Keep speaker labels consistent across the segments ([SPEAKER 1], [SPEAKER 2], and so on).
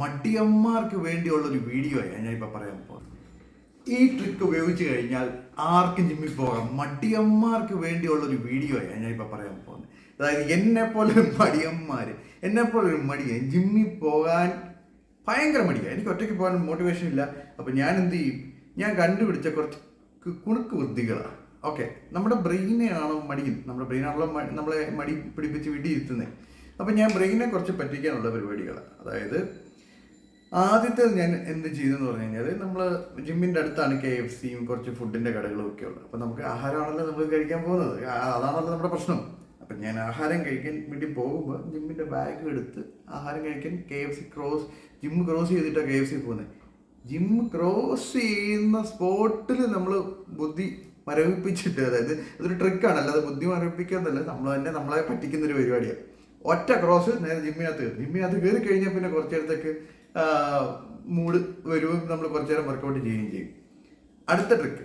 [SPEAKER 1] മടിയന്മാർക്ക് വേണ്ടിയുള്ള ഒരു വീഡിയോ ആയി ഇപ്പൊ പറയാൻ പോകുന്നത്. ഈ ട്രിക്ക് ഉപയോഗിച്ച് കഴിഞ്ഞാൽ ആർക്കും ജിമ്മിൽ പോകാം. മടിയന്മാർക്ക് വേണ്ടിയുള്ള ഒരു വീഡിയോ ആയി ഇപ്പൊ പറയാൻ പോകുന്നത്. അതായത് എന്നെപ്പോലെ പോലെ ഒരു മടിയന്മാര് എന്നെ പോലെ ഒരു മടിയൻ ജിമ്മിൽ പോകാൻ ഭയങ്കര മടിയാണ് എനിക്ക് ഒറ്റയ്ക്ക് പോകാൻ മോട്ടിവേഷൻ ഇല്ല. അപ്പോൾ ഞാൻ എന്ത് ചെയ്യും? ഞാൻ കണ്ടുപിടിച്ച കുറച്ച് കുണുക്ക് ബുദ്ധികളാണ് ഓക്കെ നമ്മുടെ ബ്രെയിനെയാണോ മടിയും? നമ്മുടെ ബ്രെയിനാണല്ലോ നമ്മളെ മടി പിടിപ്പിച്ച് വീട്ടിൽ ഇരുത്തുന്നത് അപ്പം ഞാൻ ബ്രെയിനെ കുറച്ച് പറ്റിക്കാനുള്ള പരിപാടികളാണ് അതായത് ആദ്യത്തെ ഞാൻ എന്ത് ചെയ്തെന്ന് പറഞ്ഞു കഴിഞ്ഞാൽ നമ്മൾ ജിമ്മിന്റെ അടുത്താണ് കെ എഫ് സിയും കുറച്ച് ഫുഡിന്റെ കടകളും ഒക്കെ ഉള്ളത്. അപ്പം നമുക്ക് ആഹാരമാണല്ലോ നമ്മൾ കഴിക്കാൻ പോകുന്നത്. അതാണല്ലോ നമ്മുടെ പ്രശ്നം. അപ്പം ഞാൻ ആഹാരം കഴിക്കാൻ വേണ്ടി പോകുമ്പോൾ ജിമ്മിന്റെ ബാഗ് എടുത്ത് ആഹാരം കഴിക്കാൻ K F C cross gym cross ചെയ്തിട്ടാണ് കെ എഫ് സി പോകുന്നത് ജിം ക്രോസ് ചെയ്യുന്ന സ്പോട്ടിൽ നമ്മൾ ബുദ്ധി മരവിപ്പിച്ചിട്ട് അതായത് അതൊരു ട്രിക്കാണ് അല്ലാതെ ബുദ്ധി മരവിപ്പിക്കാന്നല്ല നമ്മൾ തന്നെ നമ്മളെ പറ്റിക്കുന്ന ഒരു പരിപാടിയാണ് ഒറ്റ ക്രോസ് നേരെ ജിമ്മിനകത്ത് കയറി. ജിമ്മിനകത്ത് കയറി കഴിഞ്ഞാൽ പിന്നെ കുറച്ചിടത്തേക്ക് മൂഡ് വരുമ്പോൾ നമ്മൾ കുറച്ച് നേരം വർക്കൗട്ട് ചെയ്യുകയും ചെയ്യും. അടുത്ത ട്രിക്ക്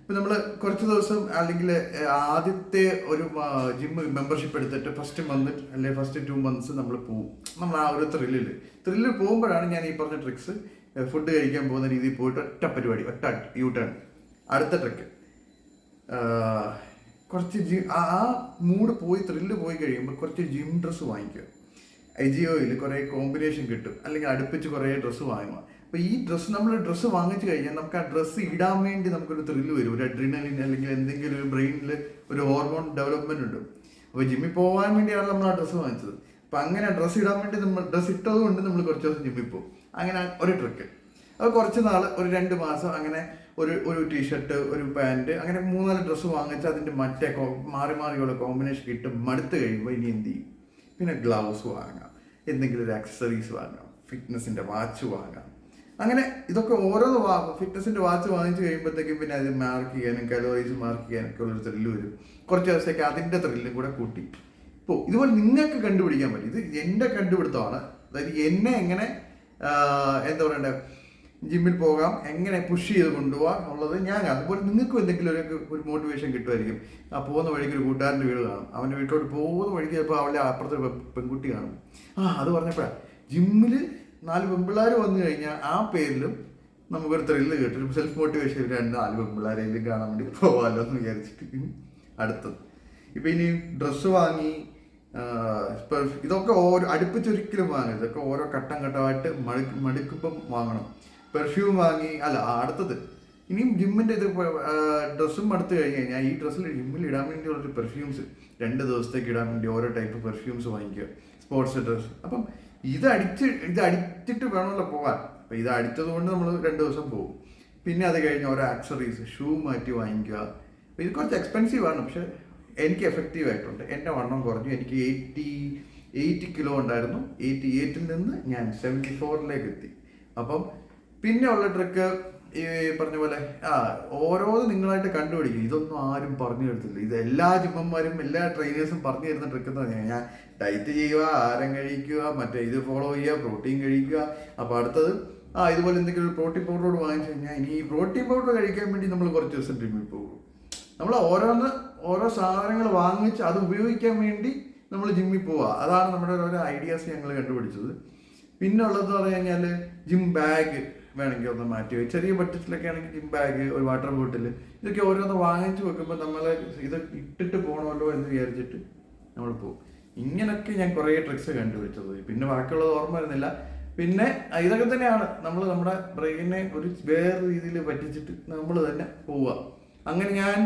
[SPEAKER 1] ഇപ്പം നമ്മൾ കുറച്ച് ദിവസം അല്ലെങ്കിൽ ആദ്യത്തെ ഒരു ജിം മെമ്പർഷിപ്പ് എടുത്തിട്ട് ഫസ്റ്റ് മന്ത് അല്ലെങ്കിൽ ഫസ്റ്റ് ടു മന്ത്സ് നമ്മൾ പോവും. നമ്മൾ ആ ഒരു ത്രില്ലിൽ ത്രില്ലിൽ പോകുമ്പോഴാണ് ഞാൻ ഈ പറഞ്ഞ ട്രിക്സ് ഫുഡ് കഴിക്കാൻ പോകുന്ന രീതിയിൽ പോയിട്ട് ഒറ്റ പരിപാടി ഒറ്റ യൂ ടേൺ അടുത്ത ട്രിക്ക് കുറച്ച് ജിം ആ മൂഡ് പോയി ത്രില്ല് പോയി കഴിയുമ്പോൾ കുറച്ച് ജിം ഡ്രസ്സ് വാങ്ങിക്കുക. എജിയോയിൽ കുറേ കോമ്പിനേഷൻ കിട്ടും. അല്ലെങ്കിൽ അടുപ്പിച്ച് കുറേ ഡ്രസ്സ് വാങ്ങുക. അപ്പോൾ ഈ ഡ്രസ്സ് നമ്മൾ ഡ്രസ്സ് വാങ്ങിച്ചു കഴിഞ്ഞാൽ നമുക്ക് ആ ഡ്രസ്സ് ഇടാൻ വേണ്ടി നമുക്കൊരു ത്രില്ല് വരും. ഒരു അഡ്രിനലിൻ അല്ലെങ്കിൽ എന്തെങ്കിലും ഒരു ബ്രെയിനിൽ ഒരു ഹോർമോൺ ഡെവലപ്മെന്റ് ഉണ്ട്. അപ്പോൾ ജിമ്മിൽ പോകാൻ വേണ്ടിയാണ് നമ്മൾ ആ ഡ്രസ്സ് വാങ്ങിച്ചത്. അപ്പം അങ്ങനെ ഡ്രസ്സ് ഇടാൻ വേണ്ടി നമ്മൾ ഡ്രസ്സ് ഇട്ടത് കൊണ്ട് നമ്മൾ കുറച്ച് ദിവസം ജിമ്മിൽ പോകും. അങ്ങനെ ഒരു ട്രിക്ക് അത് കുറച്ച് നാൾ ഒരു രണ്ട് മാസം അങ്ങനെ ഒരു ഒരു ടീഷർട്ട് ഒരു പാന്റ് അങ്ങനെ മൂന്നാൽ ഡ്രസ്സ് വാങ്ങിച്ച് അതിന്റെ മറ്റേ മാറി മാറിയുള്ള കോമ്പിനേഷൻ കിട്ടും മടുത്ത് കഴിയുമ്പോൾ ഇനി എന്ത് ചെയ്യും? പിന്നെ ഗ്ലൗസ് വാങ്ങാം എന്തെങ്കിലും ഒരു ആക്സസറീസ് വാങ്ങാം ഫിറ്റ്നസിന്റെ വാച്ച് വാങ്ങാം. അങ്ങനെ ഇതൊക്കെ ഓരോന്ന് വാ ഫിറ്റ്നസിന്റെ വാച്ച് വാങ്ങിച്ചു കഴിയുമ്പോഴത്തേക്കും പിന്നെ അത് മാർക്ക് ചെയ്യാനും കലോറീസ് മാർക്ക് ചെയ്യാനൊക്കെ ഉള്ളൊരു ത്രില്ല് വരും. കുറച്ച് ദിവസത്തേക്ക് അതിന്റെ ത്രില്ലും കൂടെ കൂട്ടി. ഇപ്പോൾ ഇതുപോലെ നിങ്ങൾക്ക് കണ്ടുപിടിക്കാൻ പറ്റും. ഇത് എന്റെ കണ്ടുപിടുത്തമാണ്. അതായത് എന്നെ എങ്ങനെ എന്താ പറയണ്ടേ? ജിമ്മിൽ പോകാം എങ്ങനെ പുഷ് ചെയ്ത് കൊണ്ടുപോകാം എന്നുള്ളത് ഞാൻ അതുപോലെ നിങ്ങൾക്കും എന്തെങ്കിലും ഒരു ഒരു മോട്ടിവേഷൻ കിട്ടുമായിരിക്കും. ആ പോകുന്ന വഴിക്ക് ഒരു കൂട്ടുകാരന്റെ വീട് കാണും. അവന്റെ വീട്ടിലോട്ട് പോകുന്ന വഴിക്ക് ചിലപ്പോൾ അവളെ അപ്പുറത്തെ പെൺകുട്ടി കാണും. ആ അത് പറഞ്ഞപ്പോഴാണ് ജിമ്മിൽ നാല് പെൺപിള്ളേർ വന്നു കഴിഞ്ഞാൽ ആ പേരിലും നമുക്കൊരു ത്രില്ല് കിട്ടും. സെൽഫ് മോട്ടിവേഷൻ രണ്ട് നാല് പെൺപിള്ളേരെങ്കിലും കാണാൻ വേണ്ടി പോകാമല്ലോ എന്ന് വിചാരിച്ചിട്ട്. അടുത്തത്. ഇപ്പം ഇനി ഡ്രസ്സ് വാങ്ങി ഇതൊക്കെ ഓരോ അടുപ്പിച്ചൊരിക്കലും വാങ്ങരുത്. ഇതൊക്കെ ഓരോ ഘട്ടം ഘട്ടമായിട്ട് മടുക്ക് മടുക്കുമ്പം വാങ്ങണം. പെർഫ്യൂം വാങ്ങി അല്ല അടുത്തത്. ഇനിയും ജിമ്മിന്റെ ഇത് ഡ്രസ്സും എടുത്തു കഴിഞ്ഞ് കഴിഞ്ഞാൽ ഈ ഡ്രസ്സിൽ ജിമ്മിൽ ഇടാൻ വേണ്ടി ഒരു പെർഫ്യൂംസ് രണ്ട് ദിവസത്തേക്ക് ഇടാൻ വേണ്ടി ഓരോ ടൈപ്പ് പെർഫ്യൂംസ് വാങ്ങിക്കുക. സ്പോർട്സ് ഡ്രസ്സ് അപ്പം ഇത് അടിച്ച് ഇത് അടിച്ചിട്ട് വേണമല്ലോ പോകാൻ. അപ്പം ഇത് അടിച്ചത് കൊണ്ട് നമ്മൾ രണ്ട് ദിവസം പോകും. പിന്നെ അത് കഴിഞ്ഞ് ഓരോ ആക്സറീസ് ഷൂ മാറ്റി വാങ്ങിക്കുക. ഇത് കുറച്ച് എക്സ്പെൻസീവ് ആണ് പക്ഷെ എനിക്ക് എഫക്റ്റീവ് ആയിട്ടുണ്ട്. എന്റെ വണ്ണം കുറഞ്ഞു. എനിക്ക് എയ്റ്റി എയ്റ്റി കിലോ ഉണ്ടായിരുന്നു. എയ്റ്റി എയ്റ്റിൽ നിന്ന് ഞാൻ സെവന്റി ഫോറിലേക്ക് എത്തി. അപ്പം പിന്നെ ഉള്ള ട്രിക്ക് ഈ പറഞ്ഞ പോലെ ആ ഓരോന്ന് നിങ്ങളായിട്ട് കണ്ടുപിടിക്കും. ഇതൊന്നും ആരും പറഞ്ഞു തരത്തില്ല. ഇത് എല്ലാ ജിമ്മന്മാരും എല്ലാ ട്രെയിനേഴ്സും പറഞ്ഞു തരുന്ന ട്രിക്ക് എന്ന് പറഞ്ഞാൽ ഞാൻ ഡയറ്റ് ചെയ്യുക ആഹാരം കഴിക്കുക മറ്റേ ഇത് ഫോളോ ചെയ്യുക പ്രോട്ടീൻ കഴിക്കുക. അപ്പോൾ അടുത്തത് ആ ഇതുപോലെ എന്തെങ്കിലും ഒരു പ്രോട്ടീൻ പൗഡറോട് വാങ്ങിച്ചു കഴിഞ്ഞാൽ ഇനി ഈ പ്രോട്ടീൻ പൗഡർ കഴിക്കാൻ വേണ്ടി നമ്മൾ കുറച്ച് ദിവസം ജിമ്മിൽ പോകും. നമ്മൾ ഓരോന്ന് ഓരോ സാധനങ്ങൾ വാങ്ങിച്ച് അത് ഉപയോഗിക്കാൻ വേണ്ടി നമ്മൾ ജിമ്മിൽ പോവുക അതാണ് നമ്മുടെ ഓരോ ഐഡിയാസ് ഞങ്ങൾ കണ്ടുപിടിച്ചത്. പിന്നെ ഉള്ളതെന്ന് പറഞ്ഞു കഴിഞ്ഞാൽ ജിം ബാഗ് വേണമെങ്കിൽ ഒന്ന് മാറ്റി വെച്ച്. ചെറിയ ബഡ്ജറ്റിലൊക്കെ ആണെങ്കിൽ ജിം ബാഗ് ഒരു വാട്ടർ ബോട്ടിൽ ഇതൊക്കെ ഓരോന്ന് വാങ്ങിച്ചു വെക്കുമ്പോൾ നമ്മൾ ഇത് ഇട്ടിട്ട് പോകണമല്ലോ എന്ന് വിചാരിച്ചിട്ട് നമ്മൾ പോകും ഇങ്ങനൊക്കെ ഞാൻ കുറേ ട്രിക്സ് കണ്ടുപിടിച്ചത്. പിന്നെ ബാക്കിയുള്ളത് ഓർമ്മ വരുന്നില്ല. പിന്നെ ഇതൊക്കെ തന്നെയാണ്. നമ്മൾ നമ്മുടെ ബ്രെയിനെ ഒരു വേറെ രീതിയിൽ പറ്റിച്ചിട്ട് നമ്മൾ തന്നെ പോവുക അങ്ങനെ ഞാൻ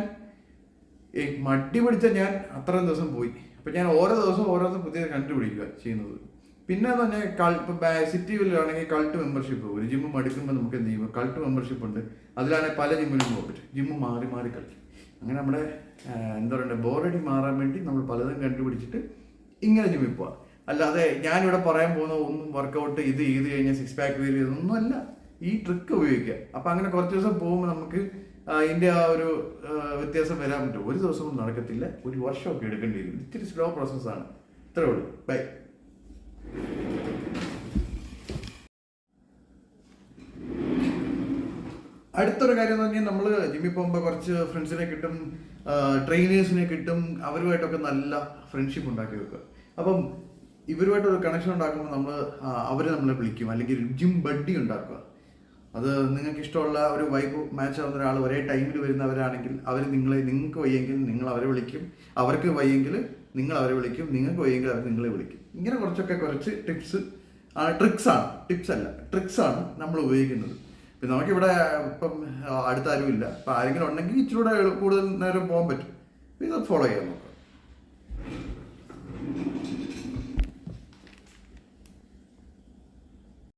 [SPEAKER 1] മടി പിടിച്ച ഞാൻ അത്രയും ദിവസം പോയി. അപ്പം ഞാൻ ഓരോ ദിവസവും ഓരോ ദിവസം പുതിയത് കണ്ടുപിടിക്കുക ചെയ്യുന്നത്. പിന്നെ തന്നെ സിറ്റി വില്ലാണെങ്കിൽ കൾട്ട് മെമ്പർഷിപ്പ് ഒരു ജിമ്മ് മടുക്കുമ്പോൾ നമുക്ക് എന്ത് ചെയ്യും? കൾട്ട് മെമ്പർഷിപ്പ് ഉണ്ട്. അതിലാണെങ്കിൽ പല ജിമ്മിലും പോയിട്ട് ജിമ്മ് മാറി മാറി കളിക്കും. അങ്ങനെ നമ്മുടെ എന്താ പറയുക ബോറടി മാറാൻ വേണ്ടി നമ്മൾ പലതും കണ്ടുപിടിച്ചിട്ട് ഇങ്ങനെ ജിമ്മിൽ പോവാം. അല്ലാതെ ഞാനിവിടെ പറയാൻ പോകുന്ന ഒന്നും വർക്കൗട്ട് ഇത് ചെയ്ത് കഴിഞ്ഞാൽ സിക്സ് പാക്ക് വീൽ ഇതൊന്നും അല്ല ഈ ട്രിക്ക് ഉപയോഗിക്കുക. അപ്പം അങ്ങനെ കുറച്ച് ദിവസം പോകുമ്പോൾ നമുക്ക് അതിന്റെ ആ ഒരു വ്യത്യാസം വരാൻ പറ്റും. ഒരു ദിവസം നടക്കത്തില്ല. ഒരു വർഷമൊക്കെ എടുക്കേണ്ടി വരും. ഇത്തിരി സ്ലോ പ്രോസസ്സാണ് ഇത്രേ ഉള്ളൂ. ബൈ അടുത്തൊരു കാര്യം എന്ന് പറഞ്ഞാൽ നമ്മൾ ജിമ്മി പോകുമ്പോൾ കുറച്ച് ഫ്രണ്ട്സിനെ കിട്ടും ട്രെയിനേഴ്സിനെ കിട്ടും അവരുമായിട്ടൊക്കെ നല്ല ഫ്രണ്ട്ഷിപ്പ് ഉണ്ടാക്കി വെക്കുക. അപ്പം ഇവരുമായിട്ട് ഒരു കണക്ഷൻ ഉണ്ടാക്കുമ്പോൾ നമ്മൾ അവരെ നമ്മളെ വിളിക്കും. അല്ലെങ്കിൽ ജിം ബഡ്ഡി ഉണ്ടാക്കുക. അത് നിങ്ങൾക്ക് ഇഷ്ടമുള്ള ഒരു വൈബ് മാച്ച് ആവുന്ന ഒരാൾ ഒരേ ടൈമിൽ വരുന്നവരാണെങ്കിൽ അവർ നിങ്ങളെ നിങ്ങൾക്ക് വയ്യെങ്കിൽ നിങ്ങൾ അവരെ വിളിക്കും. അവർക്ക് വയ്യെങ്കിൽ നിങ്ങൾ അവരെ വിളിക്കും. നിങ്ങൾക്ക് വയ്യെങ്കിൽ അവർ നിങ്ങളെ വിളിക്കും. ഇങ്ങനെ കുറച്ചൊക്കെ കുറച്ച് ടിപ്സ് ട്രിക്സ് ആണ്. ടിപ്സ് അല്ല. ട്രിക്സ് ആണ് നമ്മൾ ഉപയോഗിക്കുന്നത്. ഇപ്പം നമുക്കിവിടെ ഇപ്പം അടുത്താരും ഇല്ല അപ്പം ആരെങ്കിലും ഉണ്ടെങ്കിൽ ഇച്ചിരൂടെ കൂടുതൽ നേരം പോകാൻ പറ്റും. ഇത് ഫോളോ ചെയ്യാൻ നോക്കാം.